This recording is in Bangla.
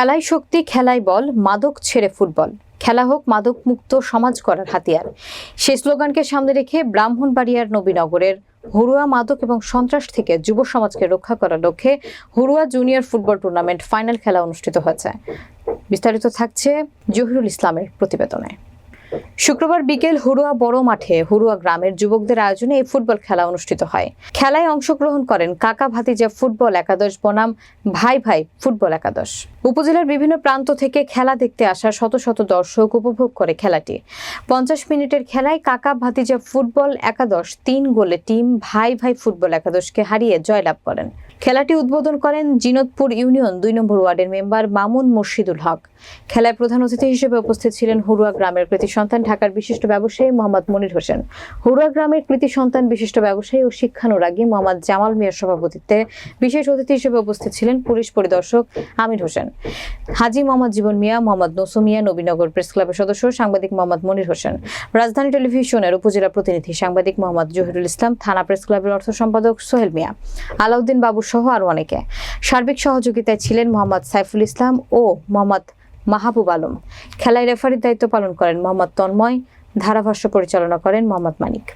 খেলায় শক্তি খেলায় বল, মাদক ছেড়ে ফুটবল। খেলা হোক মাদক মুক্ত সমাজ করার হাতিয়ার। সেই স্লোগানকে সামনে রেখে ব্রাহ্মণবাড়িয়ার নবীনগরের হরুয়া মাদক এবং সন্ত্রাস থেকে যুব সমাজকে রক্ষা করার লক্ষ্যে Harua junior football tournament final খেলা অনুষ্ঠিত হয়েছে। বিস্তারিত থাকছে জহিরুল ইসলামের প্রতিবেদনে। শুক্রবার বিকেল হুরুয়া বড় মাঠে হুরুয়া গ্রামের যুবকদের আয়োজনে এই ফুটবল খেলা অনুষ্ঠিত হয়। খেলায় অংশগ্রহণ করেন কাকা ভাতিজা ফুটবল একাদশ বনাম ভাই ভাই ফুটবল একাদশ। উপজেলার বিভিন্ন প্রান্ত থেকে খেলা দেখতে আসা শত শত দর্শক উপভোগ করে খেলাটি। পঞ্চাশ মিনিটের খেলায় কাকা ভাতিজা ফুটবল একাদশ তিন গোলে টিম ভাই ভাই ফুটবল একাদশকে হারিয়ে জয়লাভ করেন। খেলাটি উদ্বোধন করেন জিনতপুর ইউনিয়ন দুই নম্বর ওয়ার্ডের মেম্বার মামুন মুর্শিদুল হক। খেলায় প্রধান অতিথি হিসেবে উপস্থিত ছিলেন হুরুয়া গ্রামের কৃতি সন্তান ঢাকার বিশিষ্ট ব্যবসায়ী মোহাম্মদ মনির হোসেন। হুরুয়া গ্রামের কৃতি সন্তান বিশিষ্ট ব্যবসায়ী ও শিক্ষানুরাগী মোহাম্মদ জামাল মিয়ার সভাপতিত্বে বিশেষ অতিথি হিসেবে উপস্থিত ছিলেন পুলিশ পরিদর্শক আমির হোসেন। হাজি মোহাম্মদ জীবন মিয়া, মোহাম্মদ নসু মিয়া, নবীনগর প্রেস ক্লাবের সদস্য সাংবাদিক মোহাম্মদ মনির হোসেন। রাজধানী টেলিভিশনের উপজেলা প্রতিনিধি সাংবাদিক মোহাম্মদ জহিরুল ইসলাম, থানা প্রেস ক্লাবের অর্থ সম্পাদক সোহেল মিয়া, আলাউদ্দিন বাবু সহ আরও অনেকে। সার্বিক সহযোগিতায় ছিলেন মোহাম্মদ সাইফুল ইসলাম ও মোহাম্মদ মাহবুব আলম। খেলায় রেফারির দায়িত্ব পালন করেন মোহাম্মদ তন্ময় ধারাভাষ্য পরিচালনা করেন মোহাম্মদ মানিক।